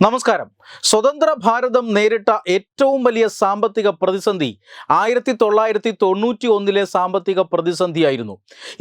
നമസ്കാരം. സ്വതന്ത്ര ഭാരതം നേരിട്ട ഏറ്റവും വലിയ സാമ്പത്തിക പ്രതിസന്ധി ആയിരത്തി തൊള്ളായിരത്തി തൊണ്ണൂറ്റി ഒന്നിലെ സാമ്പത്തിക പ്രതിസന്ധിയായിരുന്നു.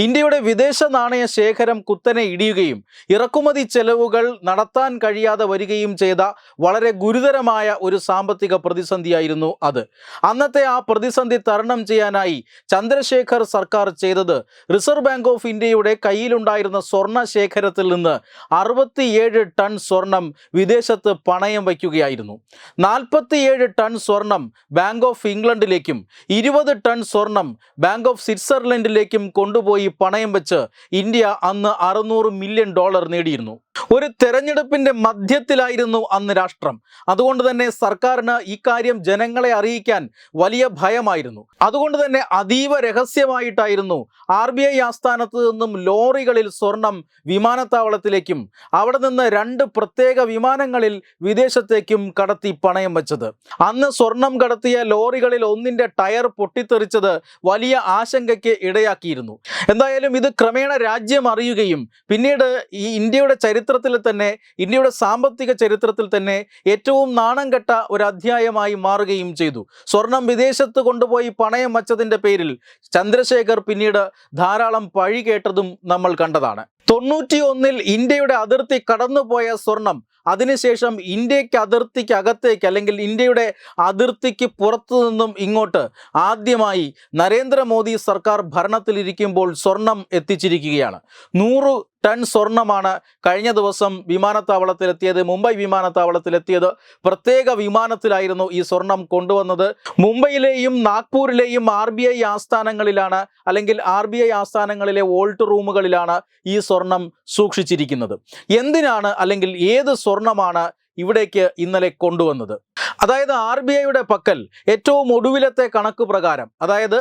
ഇന്ത്യയുടെ വിദേശ നാണയ ശേഖരം കുത്തനെ ഇടിയുകയും ഇറക്കുമതി ചെലവുകൾ നടത്താൻ കഴിയാതെ വരികയും ചെയ്ത വളരെ ഗുരുതരമായ ഒരു സാമ്പത്തിക പ്രതിസന്ധിയായിരുന്നു അത്. അന്നത്തെ ആ പ്രതിസന്ധി തരണം ചെയ്യാനായി ചന്ദ്രശേഖർ സർക്കാർ ചെയ്തത് റിസർവ് ബാങ്ക് ഓഫ് ഇന്ത്യയുടെ കയ്യിലുണ്ടായിരുന്ന സ്വർണ ശേഖരത്തിൽ നിന്ന് അറുപത്തിയേഴ് ടൺ സ്വർണം വിദേശത്ത് പണയം വയ്ക്കുകയായിരുന്നു. നാൽപ്പത്തിയേഴ് ടൺ സ്വർണം ബാങ്ക് ഓഫ് ഇംഗ്ലണ്ടിലേക്കും ഇരുപത് ടൺ സ്വർണം ബാങ്ക് ഓഫ് സ്വിറ്റ്സർലൻഡിലേക്കും കൊണ്ടുപോയി പണയം വെച്ച് ഇന്ത്യ അന്ന് അറുന്നൂറ് മില്യൺ ഡോളർ നേടിയിരുന്നു. ഒരു തെരഞ്ഞെടുപ്പിന്റെ മധ്യത്തിലായിരുന്നു അന്ന് രാഷ്ട്രം. അതുകൊണ്ട് തന്നെ സർക്കാരിന് ഇക്കാര്യം ജനങ്ങളെ അറിയിക്കാൻ വലിയ ഭയമായിരുന്നു. അതുകൊണ്ട് തന്നെ അതീവ രഹസ്യമായിട്ടായിരുന്നു ആർ ബി ഐ ആസ്ഥാനത്ത് നിന്നും ലോറികളിൽ സ്വർണം വിമാനത്താവളത്തിലേക്കും അവിടെ നിന്ന് രണ്ട് പ്രത്യേക വിമാനങ്ങളിൽ വിദേശത്തേക്കും കടത്തി പണയം വെച്ചത്. അന്ന് സ്വർണം കടത്തിയ ലോറികളിൽ ഒന്നിന്റെ ടയർ പൊട്ടിത്തെറിച്ചത് വലിയ ആശങ്കയ്ക്ക് ഇടയാക്കിയിരുന്നു. എന്തായാലും ഇത് ക്രമേണ രാജ്യം അറിയുകയും പിന്നീട് ഈ ഇന്ത്യയുടെ ചരിത്രത്തിൽ തന്നെ ഇന്ത്യയുടെ സാമ്പത്തിക ചരിത്രത്തിൽ തന്നെ ഏറ്റവും നാണം കെട്ട ഒരു അധ്യായമായി മാറുകയും ചെയ്തു. സ്വർണം വിദേശത്ത് കൊണ്ടുപോയി പണയം വച്ചതിന്റെ പേരിൽ ചന്ദ്രശേഖർ പിന്നീട് ധാരാളം പഴി കേട്ടതും നമ്മൾ കണ്ടതാണ്. തൊണ്ണൂറ്റി ഒന്നിൽ ഇന്ത്യയുടെ അതിർത്തി കടന്നുപോയ സ്വർണം അതിനുശേഷം ഇന്ത്യയ്ക്ക് അതിർത്തിക്ക് അകത്തേക്ക് അല്ലെങ്കിൽ ഇന്ത്യയുടെ അതിർത്തിക്ക് പുറത്തു നിന്നും ഇങ്ങോട്ട് ആദ്യമായി നരേന്ദ്രമോദി സർക്കാർ ഭരണത്തിലിരിക്കുമ്പോൾ സ്വർണം എത്തിച്ചിരിക്കുകയാണ്. നൂറ് ടൺ സ്വർണമാണ് കഴിഞ്ഞ ദിവസം വിമാനത്താവളത്തിലെത്തിയത് മുംബൈ വിമാനത്താവളത്തിലെത്തിയത്. പ്രത്യേക വിമാനത്തിലായിരുന്നു ഈ സ്വർണം കൊണ്ടുവന്നത്. മുംബൈയിലെയും നാഗ്പൂരിലെയും ആർ ആസ്ഥാനങ്ങളിലാണ് അല്ലെങ്കിൽ ആർ ആസ്ഥാനങ്ങളിലെ വോൾട്ട് റൂമുകളിലാണ് ഈ സ്വർണം സൂക്ഷിച്ചിരിക്കുന്നത്? എന്തിനാണ് അല്ലെങ്കിൽ ഏത് സ്വർണമാണ് ഇവിടേക്ക് ഇന്നലെ കൊണ്ടുവന്നത്? അതായത് ആർ ബി ഐയുടെ പക്കൽ ഏറ്റവും ഒടുവിലത്തെ കണക്ക് പ്രകാരം അതായത്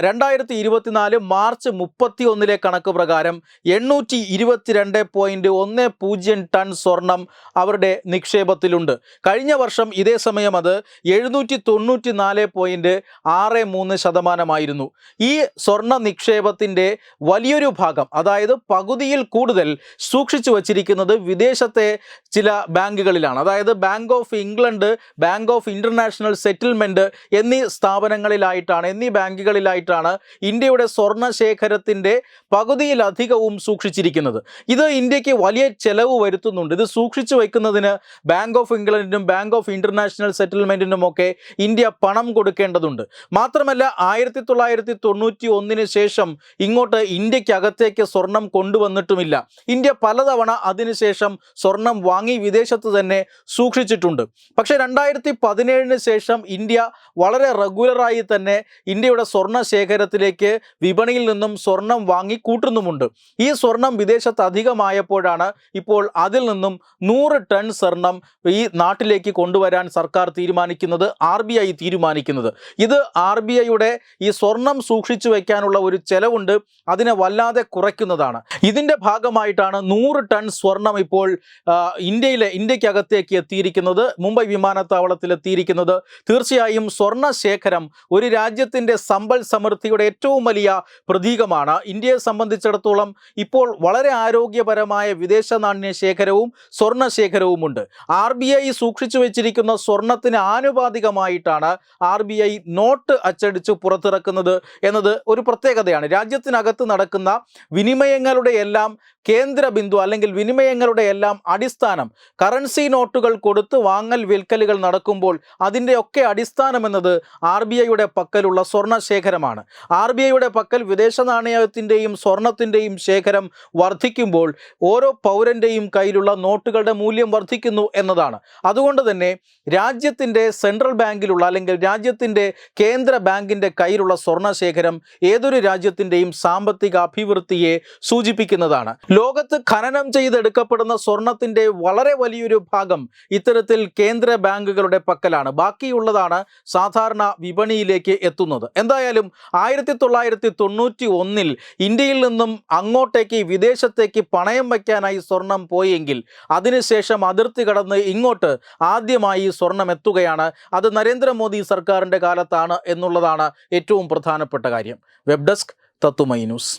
രണ്ടായിരത്തി ഇരുപത്തിനാല് മാർച്ച് മുപ്പത്തി ഒന്നിലെ കണക്ക് പ്രകാരം എണ്ണൂറ്റി ഇരുപത്തിരണ്ട് പോയിന്റ് ഒന്ന് പൂജ്യം ടൺ സ്വർണം അവരുടെ നിക്ഷേപത്തിലുണ്ട്. കഴിഞ്ഞ വർഷം ഇതേ സമയം അത് എഴുന്നൂറ്റി തൊണ്ണൂറ്റി നാല് പോയിന്റ് ആറ് മൂന്ന് ശതമാനമായിരുന്നു. ഈ സ്വർണ നിക്ഷേപത്തിന്റെ വലിയൊരു ഭാഗം അതായത് പകുതിയിൽ കൂടുതൽ സൂക്ഷിച്ചു വച്ചിരിക്കുന്നത് വിദേശത്തെ ചില ബാങ്കുകളിലാണ്. അതായത് bank of England bank of international settlement എന്നീ സ്ഥാപനങ്ങളിലായിട്ടാണ് എന്നീ ബാങ്കുകളിലായിട്ടാണ് ഇന്ത്യയുടെ സ്വർണ ശേഖരത്തിന്റെ പകുതിയിലധികവും സൂക്ഷിച്ചിരിക്കുന്നത്. ഇത് ഇന്ത്യയ്ക്ക് വലിയ ചെലവ് വരുത്തുന്നുണ്ട്. ഇത് സൂക്ഷിച്ചു വയ്ക്കുന്നതിന് ബാങ്ക് ഓഫ് ഇംഗ്ലണ്ടിനും ബാങ്ക് ഓഫ് ഇന്റർനാഷണൽ സെറ്റിൽമെന്റിനും ഒക്കെ ഇന്ത്യ പണം കൊടുക്കേണ്ടതുണ്ട്. മാത്രമല്ല ആയിരത്തി തൊള്ളായിരത്തി തൊണ്ണൂറ്റി ഒന്നിന് ശേഷം ഇങ്ങോട്ട് ഇന്ത്യക്കകത്തേക്ക് സ്വർണം കൊണ്ടുവന്നിട്ടുമില്ല. ഇന്ത്യ പലതവണ അതിനുശേഷം സ്വർണം വാങ്ങി വിദേശത്ത് തന്നെ സൂക്ഷിച്ചിട്ടുണ്ട്. പക്ഷേ രണ്ടായിരത്തി പതിനേഴിന് ശേഷം ഇന്ത്യ വളരെ റെഗുലറായി തന്നെ ഇന്ത്യയുടെ സ്വർണ ശേഖരത്തിലേക്ക് വിപണിയിൽ നിന്നും സ്വർണം വാങ്ങി കൂട്ടുന്നുമുണ്ട്. ഈ സ്വർണം വിദേശത്ത് അധികമായപ്പോഴാണ് ഇപ്പോൾ അതിൽ നിന്നും നൂറ് ടൺ സ്വർണം ഈ നാട്ടിലേക്ക് കൊണ്ടുവരാൻ സർക്കാർ തീരുമാനിക്കുന്നത് ആർ ബി ഐ തീരുമാനിക്കുന്നത്. ഇത് ആർ ബി ഐയുടെ ഈ സ്വർണം സൂക്ഷിച്ചു വയ്ക്കാനുള്ള ഒരു ചെലവുണ്ട് അതിനെ വല്ലാതെ കുറയ്ക്കുന്നതാണ്. ഇതിന്റെ ഭാഗമായിട്ടാണ് നൂറ് ടൺ സ്വർണം ഇപ്പോൾ ഇന്ത്യയിലെ ഇന്ത്യക്കകത്തേക്ക് എത്തിയിരിക്കുന്നത്. മുംബൈ വിമാനത്താവളത്തിൽ എത്തിയിരിക്കുന്നത് തീർച്ചയായും സ്വർണ ശേഖരം ഒരു രാജ്യത്തിന്റെ സമ്പൽ സമൃദ്ധിയുടെ ഏറ്റവും വലിയ പ്രതീകമാണ്. ഇന്ത്യയെ സംബന്ധിച്ചിടത്തോളം ഇപ്പോൾ വളരെ ആരോഗ്യപരമായ വിദേശ നാണ്യ ശേഖരവും സ്വർണ ശേഖരവുമുണ്ട് ആർ ബി ഐ സൂക്ഷിച്ചു വെച്ചിരിക്കുന്ന സ്വർണത്തിന് ആനുപാതികമായിട്ടാണ് ആർ ബി ഐ നോട്ട് അച്ചടിച്ച് പുറത്തിറക്കുന്നത് എന്നത് ഒരു പ്രത്യേകതയാണ്. രാജ്യത്തിനകത്ത് നടക്കുന്ന വിനിമയങ്ങളുടെ എല്ലാം കേന്ദ്ര ബിന്ദു അല്ലെങ്കിൽ വിനിമയങ്ങളുടെ എല്ലാം അടിസ്ഥാനം കറൻസി നോട്ടുകൾ കൊടുത്ത് വാങ്ങൽ വിൽക്കലുകൾ നടക്കുമ്പോൾ അതിന്റെയൊക്കെ അടിസ്ഥാനം എന്നത് ആർ ബി ഐയുടെ പക്കലുള്ള സ്വർണ ശേഖരമാണ് ആർ ബി ഐയുടെ പക്കൽ വിദേശ നാണയത്തിന്റെയും സ്വർണത്തിന്റെയും ശേഖരം വർദ്ധിക്കുമ്പോൾ ഓരോ പൗരന്റെയും കയ്യിലുള്ള നോട്ടുകളുടെ മൂല്യം വർദ്ധിക്കുന്നു എന്നതാണ്. അതുകൊണ്ട് തന്നെ രാജ്യത്തിന്റെ സെൻട്രൽ ബാങ്കിലുള്ള അല്ലെങ്കിൽ രാജ്യത്തിന്റെ കേന്ദ്ര ബാങ്കിന്റെ കയ്യിലുള്ള സ്വർണ ശേഖരം ഏതൊരു രാജ്യത്തിന്റെയും സാമ്പത്തിക അഭിവൃദ്ധിയെ സൂചിപ്പിക്കുന്നതാണ്. ലോകത്ത് ഖനനം ചെയ്തെടുക്കപ്പെടുന്ന സ്വർണത്തിന്റെ വളരെ വലിയൊരു ഭാഗം ഇത്തരത്തിൽ കേന്ദ്ര ബാങ്കുകളുടെ പക്കലാണ്. ബാക്കിയുള്ളതാണ് സാധാരണ വിപണിയിലേക്ക് എത്തുന്നത്. എന്തായാലും ആയിരത്തി തൊള്ളായിരത്തി തൊണ്ണൂറ്റി ഒന്നിൽ ഇന്ത്യയിൽ നിന്നും അങ്ങോട്ടേക്ക് വിദേശത്തേക്ക് പണയം വയ്ക്കാനായി സ്വർണം പോയെങ്കിൽ അതിനുശേഷം അതിർത്തി കടന്ന് ഇങ്ങോട്ട് ആദ്യമായി സ്വർണം എത്തുകയാണ്. അത് നരേന്ദ്രമോദി സർക്കാരിന്റെ കാലത്താണ് എന്നുള്ളതാണ് ഏറ്റവും പ്രധാനപ്പെട്ട കാര്യം. വെബ് ഡെസ്ക് തത്തുമൈ ന്യൂസ്.